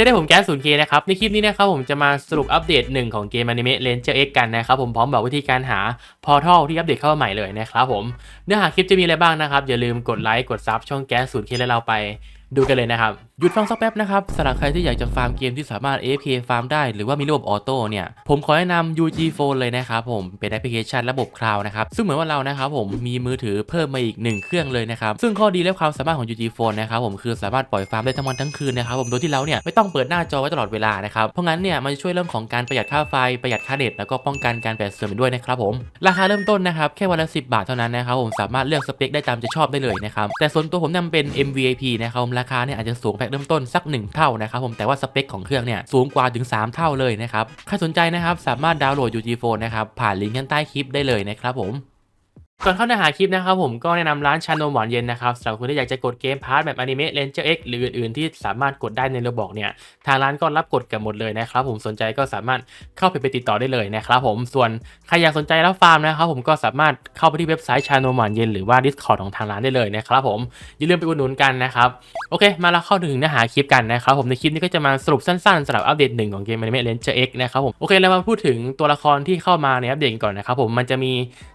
จะได้ผมแก๊สศูนย์เคนะครับ ในคลิปนี้นะครับผมจะมาสรุปอัปเดตหนึ่งของเกมอนิเมะ Ranger X กันนะครับผมพร้อมบอกวิธีการหาพอร์ทัลที่อัปเดตเข้ามาใหม่เลยนะครับผมเนื้อหาคลิปจะมีอะไรบ้างนะครับ อย่าลืมกดไลค์กดซับช่องแก๊สศูนย์เคและเราไปดูกันเลยนะครับ หยุดฟังสักแป๊บนะครับสำหรับใครที่อยากจะฟาร์มเกมที่สามารถ AFK ฟาร์มได้หรือว่ามีระบบออโต้เนี่ย ผมขอแนะนำ UG Phone เลยนะครับผมเป็นแอปพลิเคชันระบบคลาวด์นะครับ ซึ่งเหมือนว่าเรานะครับผมมีมือถือเพิ่มมาอีก 1 เครื่องเลยนะครับ ซึ่งข้อดีและความสามารถของ UG Phone นะครับผมคือสามารถปล่อยฟาร์มได้ทั้งวันทั้งคืนนะครับผมโดยที่เราเนี่ยไม่ต้องเปิดหน้าจอไว้ตลอดเวลานะครับเพราะงั้นเนี่ยมันจะช่วยเรื่องของการประหยัดค่าไฟประหยัดค่าเน็ตแล้วก็ป้องกันการแปดเสื่อมด้วยนะครับผมราคาเริ่มต้นนะครับแค่วันละ10 บาทเท่านั้นนะครับผมสามารถเลือกสเปคได้ตามใจชอบได้เลยนะครับแต่ส่วนตัวผมเนี่ยมันเป็น MVIP นะครับราคาเนี่ยอาจจะสูงแเริ่มต้นสัก 1 เท่านะครับผมแต่ว่าสเปคของเครื่องเนี่ยสูงกว่าถึง 3 เท่าเลยนะครับใครสนใจนะครับสามารถดาวน์โหลด UG Phone นะครับผ่านลิงก์ข้างใต้คลิปได้เลยนะครับผม ก่อนเข้าเนื้อหาคลิปนะครับผมก็แนะนำร้านชานมหวานเย็นนะครับสำหรับคนที่อยากจะกดเกมพาร์ทแบบอนิเมะ Ranger X หรืออื่นๆ ที่สามารถกดได้ในระบบเนี่ยทางร้านก็รับกดกันหมดเลยนะครับผมสนใจก็สามารถเข้าไปไปติดต่อได้เลยนะครับผมส่วนใครอยากสนใจรับฟาร์มนะครับผมก็สามารถเข้าไปที่เว็บไซต์ชานมหวานเย็นหรือว่า Discord ของทางร้านได้เลยนะครับผมอย่าลืมไปอุดหนุนกันนะครับโอเค มาเราเข้าถึงเนื้อหาคลิปกันนะครับผมในคลิปนี้ก็จะมาสรุปสั้นๆสำหรับอัปเดตหนึ่งของเกมอนิเมะ Ranger X นะครับผมโอเคเรามาพูดถึงตัวละครที่เข้ามาในอัปเดตก่อนนะครับผมมันจะมี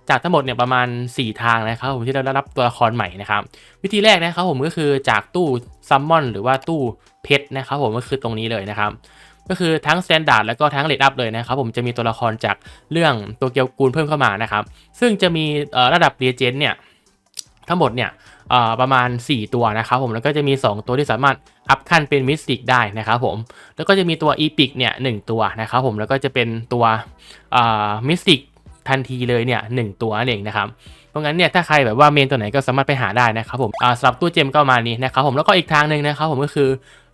จากทั้งหมดเนี่ยประมาณ4 ทางนะครับผมที่เราได้รับตัวละครใหม่นะครับ วิธีแรกนะครับผมก็คือจากตู้ซัมมอนหรือว่าตู้เพชรนะครับผมก็คือตรงนี้เลยนะครับก็คือทั้งสแตนดาร์ดแล้วก็ทั้งเลดอัพเลยนะครับผมจะมีตัวละครจากเรื่องตัวเกียวกูลเพิ่มเข้ามานะครับ ซึ่งจะมีระดับเรียเจนเนี่ยทั้งหมดเนี่ยประมาณ 4 ตัวนะครับผมแล้วก็จะมี 2 ตัวที่สามารถอัพขั้นเป็นมิสติกได้นะครับผมแล้วก็จะมีตัวอีพิกเนี่ยหตัวนะครับผมแล้วก็จะเป็นตัวมิสติก ทันทีเลยเนี่ยหนึ่งตัวนั่นเองนะครับ ราะงั้นเนี่ยถ้าใครแบบว่าเมนตัวไหนก็สามารถไปหาได้นะครับผมสำหรับตู้เจมก็มานี้นะครับผมแล้วก็อีกทางหนึ่งนะครับผมก็คือ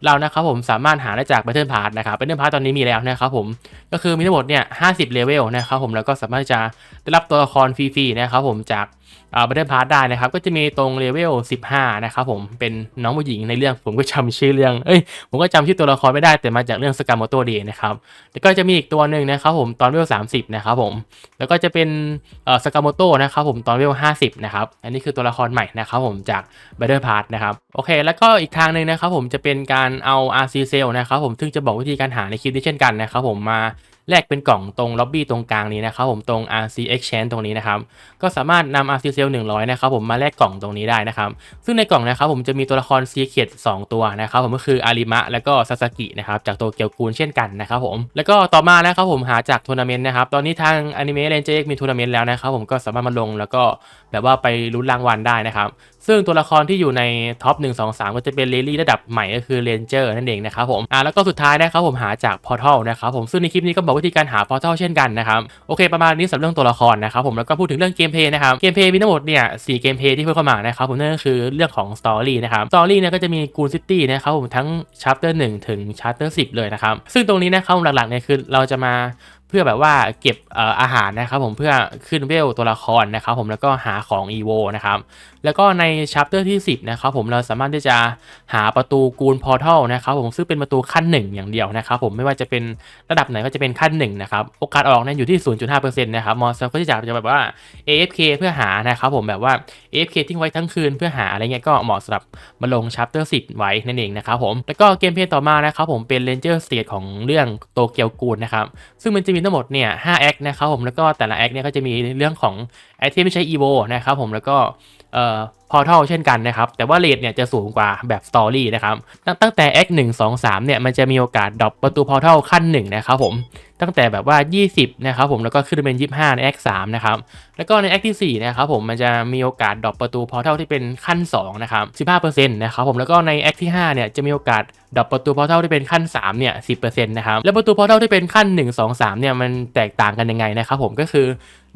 เรานะครับผมสามารถหาได้จาก Battle Pass นะครับ Battle Pass ตอนนี้มีแล้วนะครับผมก็คือมีทั้งหมดเนี่ย50 เลเวลนะครับผมแล้วก็สามารถจะได้รับตัวละครฟรีๆนะครับผมจากอ่า Battle Pass ได้นะครับ ก็จะมีตรงเลเวล 15 นะครับผมเป็นน้องผู้หญิงในเรื่องผมก็จำชื่อเรื่อง เอ้ย ผมก็จำชื่อตัวละครไม่ได้แต่มาจากเรื่องสกาโมโตเดนะครับแล้วก็จะมีอีกตัวหนึ่งนะครับผมตอนเลเวล 30 นะครับผม แล้วก็จะเป็นสกาโมโตนะครับผมตอนเวล50 นะครับ อันนี้คือตัวละครใหม่นะครับผมจาก Battle Pass นะครับ โอเค แล้วก็อีกทางหนึ่งนะครับผมจะเป็นการเอา RC Cell นะครับผมซึ่งจะบอกวิธีการหาในคลิปนี้เช่นกันนะครับผมมาแลกเป็นกล่องตรงล็อบบี้ตรงกลางนี้นะครับผมตรง RC Exchange ตรงนี้นะครับก็สามารถนำ RC Cell 100นะครับผมมาแลกกล่องตรงนี้ได้นะครับซึ่งในกล่องนะครับผมจะมีตัวละคร Secret 2ตัวนะครับผมก็คืออาริมะแล้วก็ซาสกินะครับจากโตเกียวกูลเช่นกันนะครับผมแล้วก็ต่อมานะครับผมหาจากทัวร์นาเมนต์นะครับตอนนี้ทาง Anime Ranger X มีทัวร์นาเมนต์แล้วนะครับผมก็สามารถมาลงแล้วก็แบบว่าไปลุ้นรางวัลได้นะครับซึ่งตัวละครที่อยู่ในท็อป 1 2 3 ก็จะเป็นเลลี่ระดับใหม่ก็คือเรนเจอร์นั่นเองนะครับผมอ่าแล้วก็สุดท้ายนะครับผมหาจากพอร์ทัลนะครับผมซึ่งในคลิปนี้ก็บอกวิธีการหาพอร์ทัลเช่นกันนะครับโอเคประมาณนี้สำหรับเรื่องตัวละครนะครับผมแล้วก็พูดถึงเรื่องเกมเพย์นะครับเกมเพย์มีทั้งหมดเนี่ยสี่เกมเพย์ที่เพิ่มเข้ามานะครับผมนั่นก็คือเรื่องของสตอรี่นะครับสตอรี่เนี่ยก็จะมีกูนซิตี้นะครับผมทั้งชัปเตอร์หนึ่งถึงชัปเตอร์สิบเลยนะครับซึ่งตรงนี้นะครับหลักๆเนี่ยคือเราจะมา เพื่อแบบว่าเก็บอาหารนะครับผมเพื่อขึ้นเวลตัวละครนะครับผมแล้วก็หาของ EVO นะครับแล้วก็ในชัปเตอร์ที่ 10นะครับผมเราสามารถที่จะหาประตูกูนพอร์ทัลนะครับผมซึ่งเป็นประตูขั้น 1 อย่างเดียวนะครับผมไม่ว่าจะเป็นระดับไหนก็จะเป็นขั้น1นะครับโอกาสออกเนี่ยอยู่ที่ 0.5%นะครับมอสก็จะจะแบบว่า AFK เพื่อหานะครับผมแบบว่า AFK ทิ้งไว้ทั้งคืนเพื่อหาอะไรเงี้ยก็เหมาะสำหรับมาลงชัปเตอร์10 ไว้นั่นเองนะครับผมแล้วก็เกมเพลย์ต่อมานะครับผมเป็น Ranger State ของเรื่องโตเกียวกูนนะครับซึ่งมันจะมีทั้งหมดเนี่ย5แอคนะครับผมแล้วก็แต่ละแอคเนี่ยก็จะมีเรื่องของไอเทมที่ใช้ EVO นะครับผมแล้วก็เอ่อพอร์ทัลเช่นกันนะครับ แต่ว่าเรทเนี่ยจะสูงกว่าแบบสตอรี่นะครับ ตั้งแตั้งแต่ X 1 2 3เนี่ยมันจะมีโอกาสดรอปประตูพอร์ทัลขั้นหนึ่งนะครับผม ตั้งแต่แบบว่า 20 นะครับผมแล้วก็ขึ้นเป็น 25 ใน X 3นะครับ แล้วก็ใน X ที่4นะครับผมมันจะมีโอกาสดรอปประตูพอร์ทัลที่เป็นขั้น2นะครับ15%นะครับผมแล้วก็ใน X ที่5เนี่ยจะมีโอกาสดรอปประตูพอร์ทัลที่เป็นขั้น3เนี่ย10%นะครับแล้วประตูพอร์ทัลที่เป็นขั้น 1 2 3เนี่ยมันแตกต่างกันยังไงนะครับผมก็คือ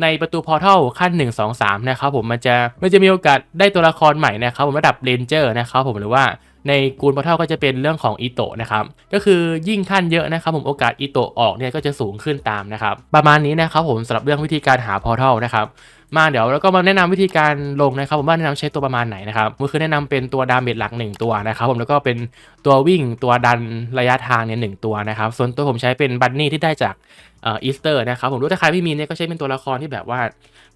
ในประตูพอร์ทัลขั้น 1 2 3นะครับผมมันจะมันจะมีโอกาสได้ตัวละครใหม่นะครับผมระดับเรนเจอร์นะครับผมหรือว่า ในกูนพอร์ทัลก็จะเป็นเรื่องของอิโตะนะครับก็คือยิ่งขั้นเยอะนะครับผมโอกาสอิโตะออกเนี่ยก็จะสูงขึ้นตามนะครับประมาณนี้นะครับผมสำหรับเรื่องวิธีการหาพอร์ทัลนะครับมาเดี๋ยวแล้วก็มาแนะนำวิธีการลงนะครับผมว่าแนะนำใช้ตัวประมาณไหนนะครับก็คือแนะนำเป็นตัวดาเมจหลัก 1 ตัวนะครับผมแล้วก็เป็นตัววิ่งตัวดันระยะทางเนี่ยหนึ่งตัวนะครับส่วนตัวผมใช้เป็นบันนี่ที่ได้จากอีสเตอร์นะครับผมรู้ถ้าใครไม่มีเนี่ยก็ใช้เป็นตัวละครที่แบบว่า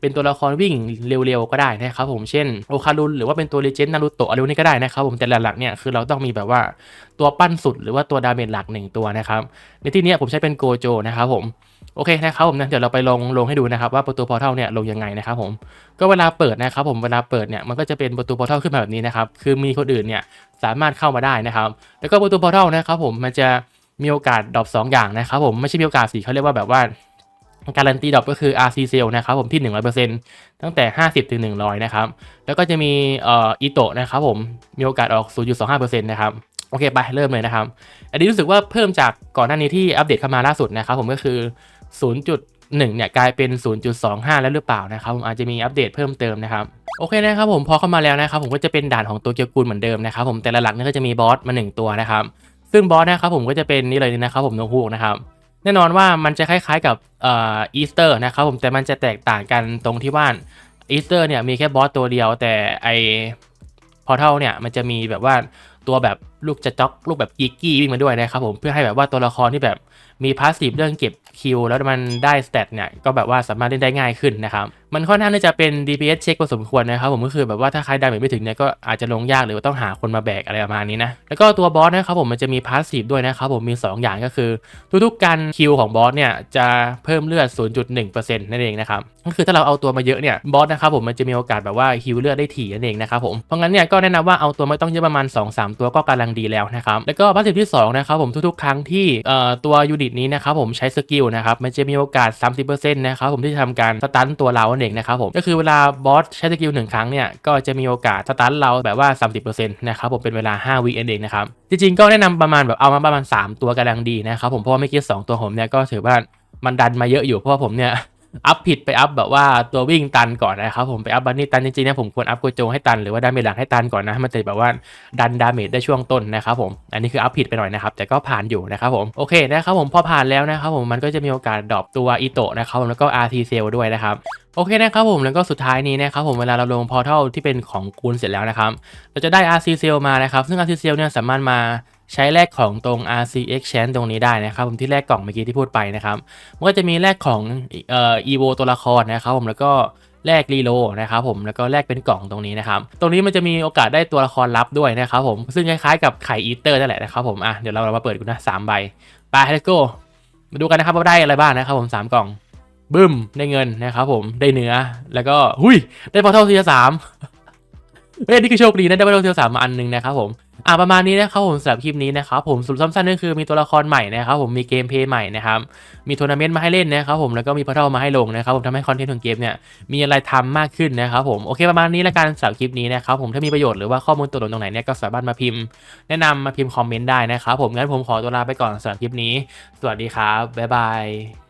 เป็นตัวละครวิ่งเร็วๆก็ได้นะครับผมเช่นโอคารุนหรือว่าเป็นตัวเลเจนด์นารูโตะอะไรพวกนี้ก็ได้นะครับผมแต่หลักๆเนี่ยคือเราต้องมีแบบว่าตัวปั้นสุดหรือว่าตัวดาเมจหลักหนึ่งตัวนะครับในที่นี้ผมใช้เป็นโกโจนะครับผม โอเคนะครับผมนะเดี๋ยวเราไปลงลงให้ดูนะครับว่าประตูพอร์ทัลเนี่ยลงยังไงนะครับผมก็เวลาเปิดนะครับผมเวลาเปิดเนี่ยมันก็จะเป็นประตูพอร์ทัลขึ้นมาแบบนี้นะครับคือมีคนอื่นเนี่ยสามารถเข้ามาได้นะครับ แล้วก็ประตูพอร์ทัลนะครับผมมันจะมีโอกาสดรอปสองอย่างนะครับผมไม่ใช่มีโอกาสสิเขาเรียกว่าแบบว่าการันตีดรอปก็คือ RC sale นะครับผมที่ 100%ตั้งแต่ 50ถึง100 นะครับ แล้วก็จะมีเอ่ออีโตะนะครับผมมีโอกาสออก 0.25%นะครับโอเคไปเริ่มเลยนะครับ อันนี้รู้สึกว่าเพิ่มจากก่อนหน้านี้ที่อัปเดตเข้ามาล่าสุดนะครับผมก็คือ 0.1 เนี่ยกลายเป็น 0.25 แล้วหรือเปล่านะครับผมอาจจะมีอัปเดตเพิ่มเติมนะครับโอเคนะครับผมพอเข้ามาแล้วนะครับผมก็จะเป็นด่านของตัวเกียวกูลเหมือนเดิมนะครับผมแต่ละหลักนี่ก็จะมีบอสมา 1 ตัวนะครับซึ่งบอสนะครับผมก็จะเป็นนี่เลยนะครับผมนกฮูกนะครับแน่นอนว่ามันจะคล้ายๆกับอีสเตอร์นะครับผมแต่มันจะแตกต่างกันตรงที่ว่าอีสเตอร์เนี่ยมีแค่บอสตัวเดียวแต่ไอพอเท่าเนี่ยมันจะมีแบบว่าตัวแบบลูกจะจ็อกลูกแบบกีกี้วิ่งมาด้วยนะครับผมเพื่อให้แบบว่าตัวละครที่แบบมีพาสซีฟเรื่องเก็บ คิวแล้วมันได้สเตตเนี่ยก็แบบว่าสามารถเล่นได้ง่ายขึ้นนะครับ มันค่อนข้างที่จะเป็น DPS เช็คพอสมควรนะครับผมก็คือแบบว่าถ้าใครดาเมจไม่ถึงเนี่ยก็อาจจะลงยากหรือว่าต้องหาคนมาแบกอะไรประมาณนี้นะแล้วก็ตัวบอสนะครับผมมันจะมีพาสซีฟด้วยนะครับผมมี 2 อย่างก็คือ ทุกๆการคิวของบอสเนี่ยจะเพิ่มเลือด 0.1%นั่นเองนะครับก็คือถ้าเราเอาตัวมาเยอะเนี่ยบอสนะครับผมมันจะมีโอกาสแบบว่าฮิวเลือดได้ถี่นั่นเองนะครับผมเพราะงั้นเนี่ยก็แนะนำว่าเอาตัวไม่ต้องเยอะประมาณ 2-3 ตัวก็กำลังดีแล้วนะครับแล้วก็พาสซีฟที่สองนะครับผมทุกๆ ครั้งที่เอ่อตัวยูนิตนี้นะครับผมใช้สกิลนะครับมันจะมีโอกาส 30%นะครับผมที่จะทำการสตันตัวเรานั่นเองนะครับผมก็คือเวลาบอสใช้สกิลหนึ่งครั้งเนี่ยก็จะมีโอกาสสตันเราแบบว่า 30%นะครับผมเป็นเวลา 5วิเองนะครับจริงๆก็แนะนำประมาณแบบเอามาประมาณ 3 ตัวกำลังดีนะครับผมเพราะว่าไม่คิด2ตัวผมเนี่ยก็ถือว่ามันดันมาเยอะอยู่เพราะว่าผมเนี่ย อัพผิดไปอัพแบบว่าตัววิ่งตันก่อนนะครับผมไปอัพบันนี่ตันจริงๆนี่ยผมควรอัพโกโจให้ตันหรือว่าดาเมจหลังให้ตันก่อนนะมันจะแบบว่าดันดาเมจได้ช่วงต้นนะครับผมอันนี้คืออัพผิดไปหน่อยนะครับแต่ก็ผ่านอยู่นะครับผมโอเคนะครับผมพอผ่านแล้วนะครับผมมันก็จะมีโอกาสดรอปตัวอิโตะนะครับผมแล้วก็ RT Cell ด้วยนะครับโอเคนะครับผมแล้วก็สุดท้ายนี้นะครับผมเวลาเราลงพอร์ทัลที่เป็นของกูลเสร็จแล้วนะครับเราจะได้ RC Cell มานะครับซึ่ง RC Cell เนี่ยสามารถมา ใช้แลกของตรง RC Exchange ตรงนี้ได้นะครับผมที่แลกกล่องเมื่อกี้ที่พูดไปนะครับมันก็จะมีแลกของเอ่อ EVO ตัวละครนะครับผมแล้วก็แลกรีโลนะครับผมแล้วก็แลกเป็นกล่องตรงนี้นะครับตรงนี้มันจะมีโอกาสได้ตัวละครลับด้วยนะครับผมซึ่งคล้ายๆกับไข่อีเตอร์นั่นแหละนะครับผมอะเดี๋ยวเราเรามาเปิดกันนะสามใบไป let's go มาดูกันนะครับว่าได้อะไรบ้างนะครับผมสามกล่องบึ้มได้เงินนะครับผมได้เนื้อแล้วก็หุยได้พอเท่าทีสามเฮ้ยนี่คือโชคดีนะได้พอเท่าทีสามมาอันหนึงนะครับผม อ่าประมาณนี้นะครับผมสำหรับคลิปนี้นะครับผมสรุปสั้นๆก็คือมีตัวละครใหม่นะครับผมมีเกมเพย์ใหม่นะครับมีทัวร์นาเมนต์มาให้เล่นนะครับผมแล้วก็มีพัทเทิลมาให้ลงนะครับผมทำให้คอนเทนต์ของเกมเนี่ยมีอะไรทำมากขึ้นนะครับผมโอเคประมาณนี้ละกันสำหรับคลิปนี้นะครับผมถ้ามีประโยชน์หรือว่าข้อมูลตัวตนตรงไหนเนี่ยก็สามารถมาพิมพ์ แนะนำมาพิมพ์คอมเมนต์ได้นะครับผมงั้นผมขอตัวลาไปก่อนสำหรับคลิปนี้ สวัสดีครับบ๊ายบาย